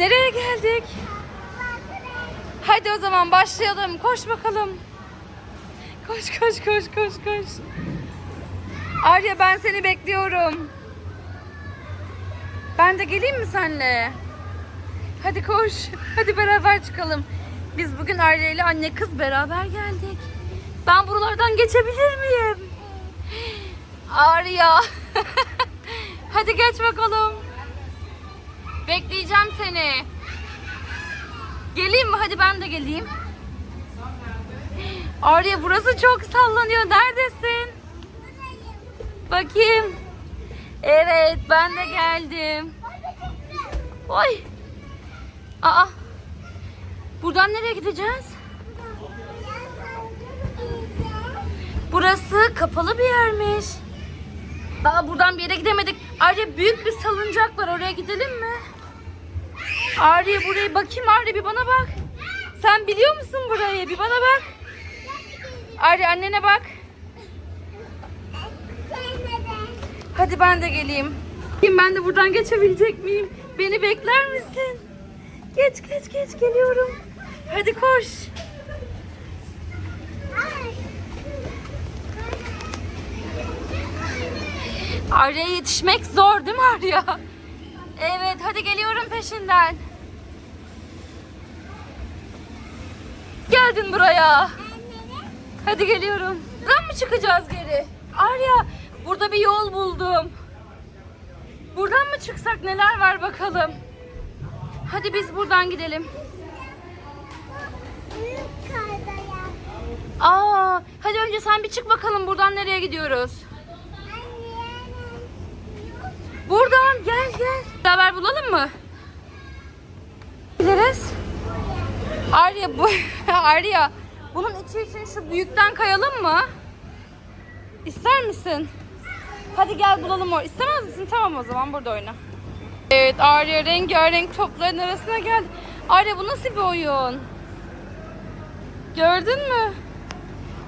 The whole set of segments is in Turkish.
nereye geldik? Hadi o zaman başlayalım. Koş bakalım. Koş koş koş koş koş. Arya ben seni bekliyorum. Ben de geleyim mi senle? Hadi koş. Hadi beraber çıkalım. Biz bugün Arya ile anne kız beraber geldik. Ben buralardan geçebilir miyim? Arya. Hadi geç bakalım. Bekleyeceğim seni. Geleyim mi? Hadi ben de geleyim. Arya burası çok sallanıyor. Neredesin? Bakayım. Evet ben de geldim. Oy. Aa. Buradan nereye gideceğiz? Burası kapalı bir yermiş. Daha buradan bir yere gidemedik. Arya büyük bir salıncak var. Oraya gidelim mi? Arya burayı bakayım Arya bir bana bak. Sen biliyor musun burayı? Bir bana bak. Arya annene bak. Hadi ben de geleyim. Ben de buradan geçebilecek miyim? Beni bekler misin? Geç geç geç geliyorum. Hadi koş. Arya'ya yetişmek zor değil mi Arya? Evet hadi geliyorum peşinden. Geldin buraya. Hadi geliyorum. Buradan mı çıkacağız geri? Arya burada bir yol buldum. Buradan mı çıksak neler var bakalım. Hadi biz buradan gidelim. Aa, hadi önce sen bir çık bakalım buradan nereye gidiyoruz. Buradan gel gel. Beraber bulalım mı? Gideriz. Arya bu Arya bunun içi için şu büyükten kayalım mı? İster misin? Hadi gel bulalım o. İstemez misin? Tamam o zaman burada oyna. Evet Arya rengarenk topların arasına geldi. Arya bu nasıl bir oyun? Gördün mü?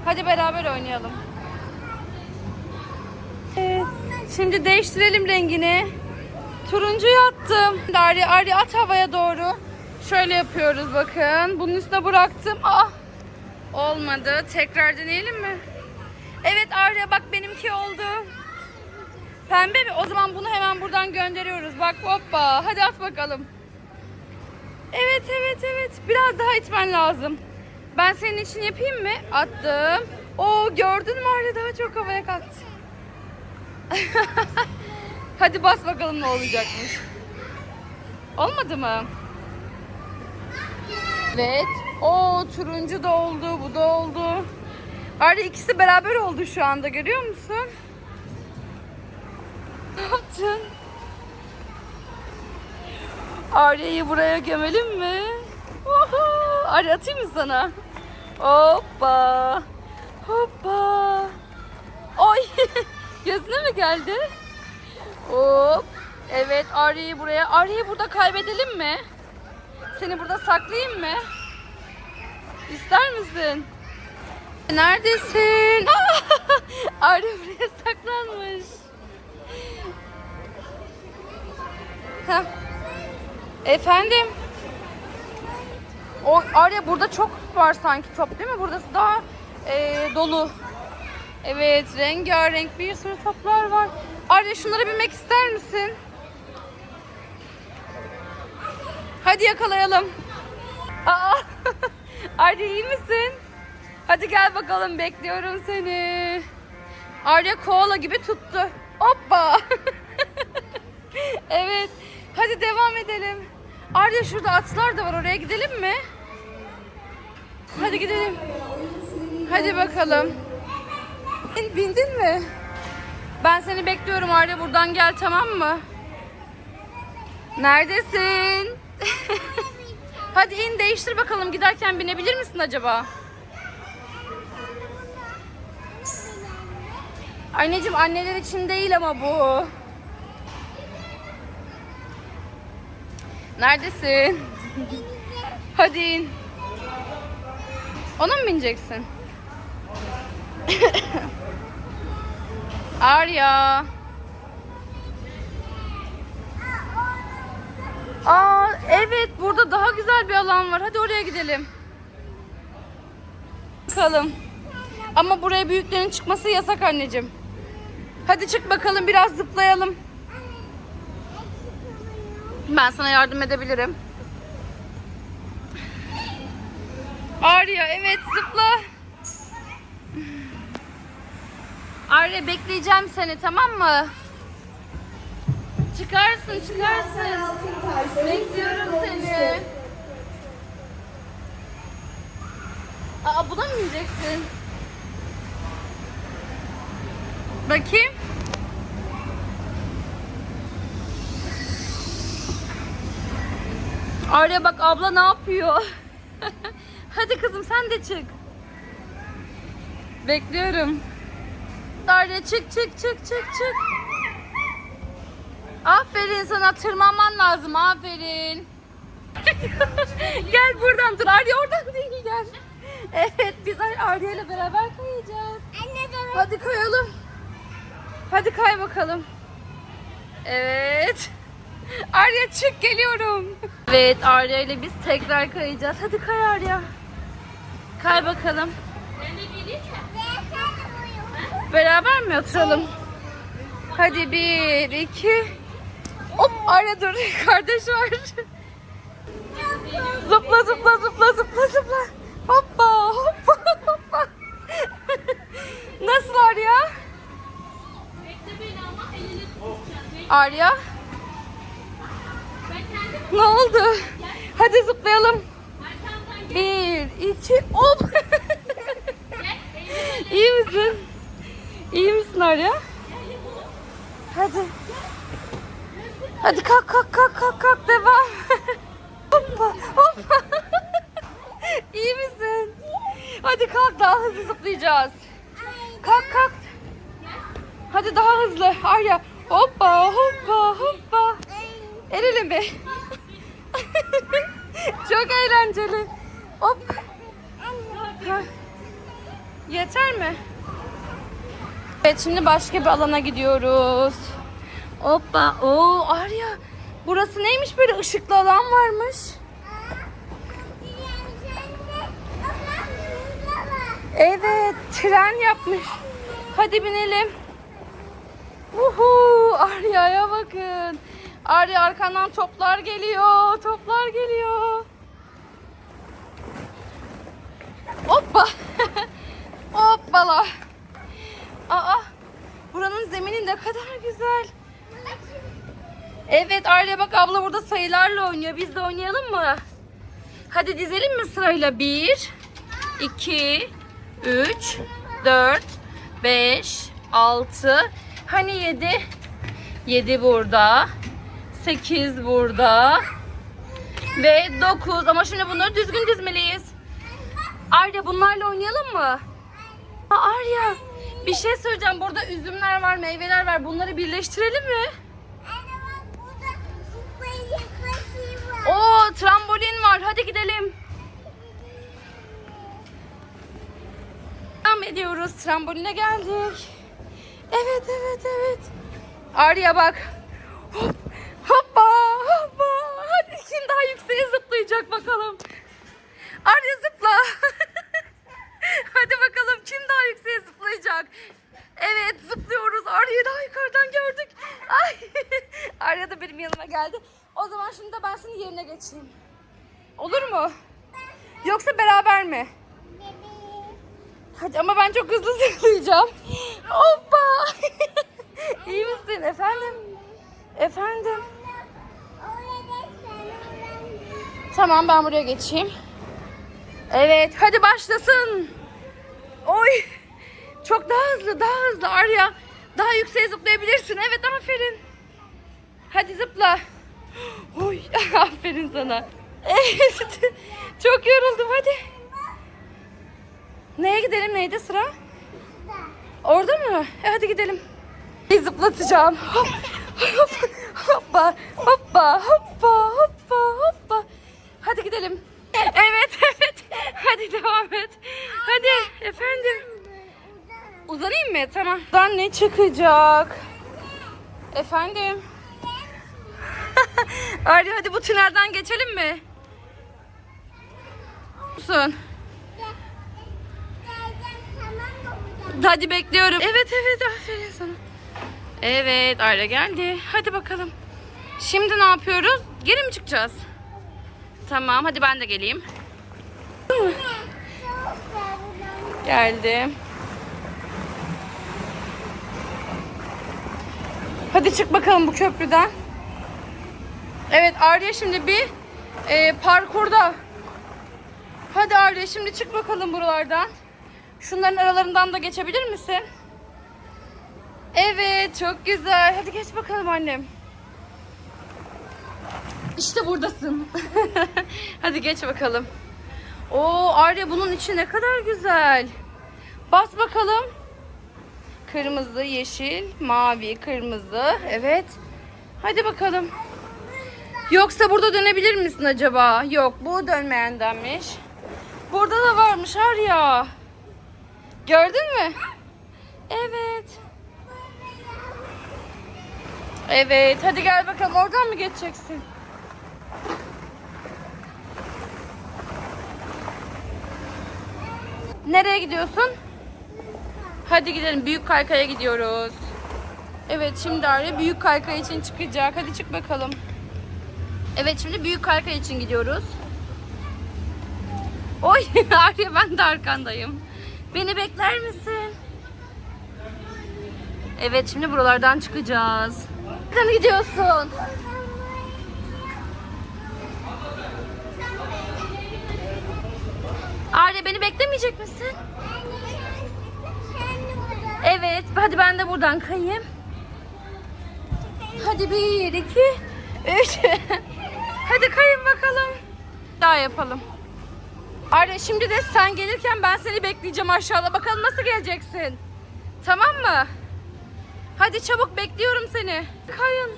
Hadi beraber oynayalım. Evet. Şimdi değiştirelim rengini. Turuncuyu attım. Arya, Arya at havaya doğru. Şöyle yapıyoruz bakın. Bunun üstüne bıraktım. Ah! Olmadı. Tekrar deneyelim mi? Evet Arya bak benimki oldu. Pembe mi? O zaman bunu hemen buradan gönderiyoruz. Bak hoppa. Hadi at bakalım. Evet evet evet. Biraz daha itmen lazım. Ben senin için yapayım mı? Attım. Oo gördün mü Arya daha çok havaya kalktı. Hadi bas bakalım ne olacakmış. Olmadı mı? Evet. O turuncu da oldu, bu da oldu. Arya ikisi beraber oldu şu anda görüyor musun? Ne yaptın? Arya'yı buraya gömelim mi? Oho! Arya atayım mı sana? Hoppa! Hoppa! Oy! Gözüne mi geldi? Hop! Evet Arya'yı buraya. Arya'yı burada kaybedelim mi? Seni burada saklayayım mı? İster misin? Neredesin? Arya buraya saklanmış. Heh. Efendim? O Arya burada çok var sanki top değil mi? Burası daha e, dolu. Evet rengarenk bir sürü toplar var. Arya şunlara binmek ister misin? Hadi yakalayalım. Aa, Arya iyi misin? Hadi gel bakalım bekliyorum seni. Arya koala gibi tuttu. Hoppa. evet. Hadi devam edelim. Arya şurada atlar da var. Oraya gidelim mi? Hadi gidelim. Hadi bakalım. Bin- Bindin mi? Ben seni bekliyorum Arya. Buradan gel tamam mı? Neredesin? Hadi in değiştir bakalım. Giderken binebilir misin acaba? Anneciğim anneler için değil ama bu. Neredesin? Hadi in. Ona mı bineceksin? Arya. Aa evet burada daha güzel bir alan var. Hadi oraya gidelim. Bakalım. Ama buraya büyüklerin çıkması yasak anneciğim. Hadi çık bakalım biraz zıplayalım. Ben sana yardım edebilirim. Arya evet zıpla. Arya bekleyeceğim seni tamam mı? Çıkarsın çıkarsın. Bekliyorum seni. Aa buna mı bineceksin? Bakayım. Arya bak abla ne yapıyor? Hadi kızım sen de çık. Bekliyorum. Arya çık çık çık çık çık. Aferin sana tırmanman lazım aferin. gel buradan dur Arya oradan değil gel. Evet biz Arya ile beraber kayacağız. Anne de Hadi kayalım. Hadi kay bakalım. Evet. Arya çık geliyorum. Evet Arya ile biz tekrar kayacağız. Hadi kay Arya. Kay bakalım. Beraber mi oturalım? Hadi bir, iki. Hop Arya dur. Kardeş var. Zıpla zıpla zıpla zıpla zıpla. Hoppa hoppa hoppa. Nasıl Arya? Arya? Ne oldu? Hadi zıplayalım. Bir, iki, hop. İyi misin? İyi misin Arya? Hadi. Hadi kalk kalk kalk kalk kalk devam. hoppa hoppa. İyi misin? Hadi kalk daha hızlı zıplayacağız. Kalk kalk. Hadi daha hızlı Arya. Hoppa hoppa hoppa. El ele mi? Çok eğlenceli. Hop. Yeter mi? Evet şimdi başka bir alana gidiyoruz. Hoppa. Oo Arya. Burası neymiş böyle ışıklı alan varmış. Evet tren yapmış. Hadi binelim. Uhu Arya'ya bakın. Arya arkandan toplar geliyor. Toplar geliyor. Hoppa. Hoppala. Aa buranın zemini ne kadar güzel. Evet Arya bak abla burada sayılarla oynuyor. Biz de oynayalım mı? Hadi dizelim mi sırayla? 1, 2, 3, 4, 5, 6. Hani 7? 7 burada. 8 burada. Ve 9. Ama şimdi bunları düzgün dizmeliyiz. Arya bunlarla oynayalım mı? Aa, Arya bir şey söyleyeceğim. Burada üzümler var, meyveler var. Bunları birleştirelim mi? Oo trambolin var. Hadi gidelim. Devam ediyoruz. Tramboline geldik. Evet evet evet. Arya bak. Hop, hoppa hoppa. Hadi kim daha yükseğe zıplayacak bakalım. Arya zıpla. Hadi bakalım kim daha yükseğe zıplayacak. Evet zıplıyoruz. Arya'yı daha yukarıdan gördük. Ay. Arya da benim yanıma geldi. O zaman şimdi de ben senin yerine geçeyim. Olur mu? Yoksa beraber mi? Hadi ama ben çok hızlı zıplayacağım. Hoppa. İyi misin efendim? Efendim? Tamam ben buraya geçeyim. Evet hadi başlasın. Oy. Çok daha hızlı daha hızlı Arya. Daha yükseğe zıplayabilirsin. Evet aferin. Hadi zıpla. Oy aferin sana. Evet. Çok yoruldum hadi. Neye gidelim neydi sıra? Orada mı? E, hadi gidelim. Zıplatacağım. Hop, hop, hoppa, hoppa, hoppa, hoppa, hoppa. Hadi gidelim. Evet, evet. Hadi devam et. Hadi efendim. Uzanayım mı? Tamam. Buradan ne çıkacak? Efendim? Arya hadi bu tünelden geçelim mi? Musun? Hadi bekliyorum. Evet evet aferin sana. Evet Arya geldi. Hadi bakalım. Şimdi ne yapıyoruz? Geri mi çıkacağız? Tamam hadi ben de geleyim. Geldim. Hadi çık bakalım bu köprüden. Evet Arya şimdi bir e, parkurda. Hadi Arya şimdi çık bakalım buralardan. Şunların aralarından da geçebilir misin? Evet çok güzel. Hadi geç bakalım annem. İşte buradasın. Hadi geç bakalım. Oo Arya bunun içi ne kadar güzel. Bas bakalım. Kırmızı, yeşil, mavi, kırmızı. Evet. Hadi bakalım. Yoksa burada dönebilir misin acaba? Yok bu dönmeyendenmiş. Burada da varmış Arya. Gördün mü? Evet. Evet. Hadi gel bakalım. Oradan mı geçeceksin? Nereye gidiyorsun? Hadi gidelim. Büyük kaykaya gidiyoruz. Evet şimdi Arya büyük kaykay için çıkacak. Hadi çık bakalım. Evet şimdi büyük kaykay için gidiyoruz. Oy Arya ben de arkandayım. Beni bekler misin? Evet şimdi buralardan çıkacağız. Nereden gidiyorsun? Arya beni beklemeyecek misin? Evet hadi ben de buradan kayayım. Hadi bir, iki, üç. hadi kayın bakalım. Daha yapalım. Arya şimdi de sen gelirken ben seni bekleyeceğim aşağıda. Bakalım nasıl geleceksin. Tamam mı? Hadi çabuk bekliyorum seni. Kayın.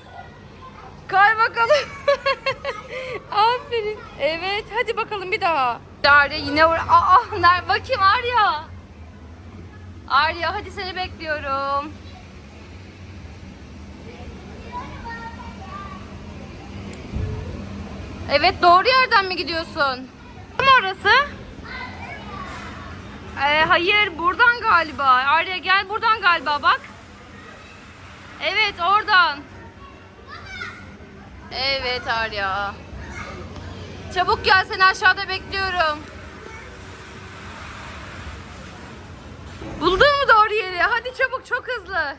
Kay bakalım. Aferin. Evet hadi bakalım bir daha. Arya yine vur. Aa, bakayım Arya. Arya hadi seni bekliyorum. Evet doğru yerden mi gidiyorsun? Tam orası. Ee, hayır buradan galiba. Arya gel buradan galiba bak. Evet oradan. Evet Arya. Çabuk gel seni aşağıda bekliyorum. Buldun mu doğru yeri? Hadi çabuk çok hızlı.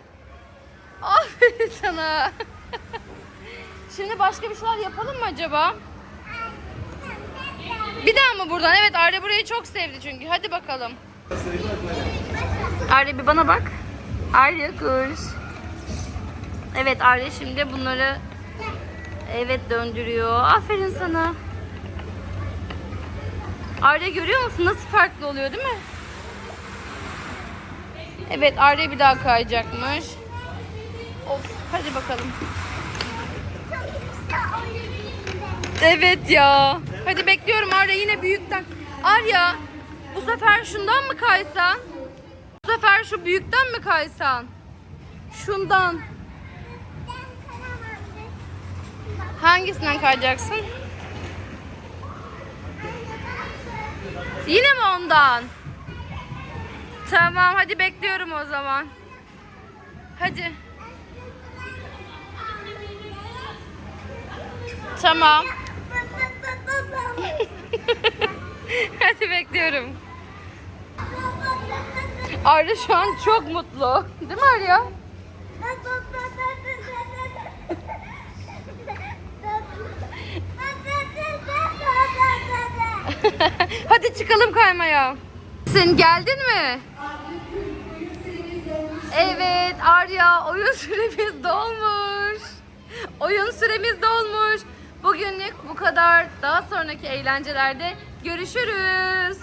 Aferin sana. Şimdi başka bir şeyler yapalım mı acaba? Bir daha mı buradan? Evet Arya burayı çok sevdi çünkü. Hadi bakalım. Arya bir bana bak. Arya kuş. Evet Arya şimdi bunları evet döndürüyor. Aferin sana. Arya görüyor musun? Nasıl farklı oluyor değil mi? Evet Arya bir daha kayacakmış. Of hadi bakalım. Evet ya. Hadi bekliyorum Arya yine büyükten. Arya bu sefer şundan mı kaysan? Bu sefer şu büyükten mi kaysan? Şundan. Hangisinden kayacaksın? Yine mi ondan? Tamam hadi bekliyorum o zaman. Hadi. Tamam. hadi bekliyorum. Arya şu an çok mutlu. Değil mi Arya? hadi çıkalım kaymaya. Sen geldin mi? Evet Arya oyun süremiz dolmuş. Oyun süremiz dolmuş. Bugünlük bu kadar. Daha sonraki eğlencelerde görüşürüz.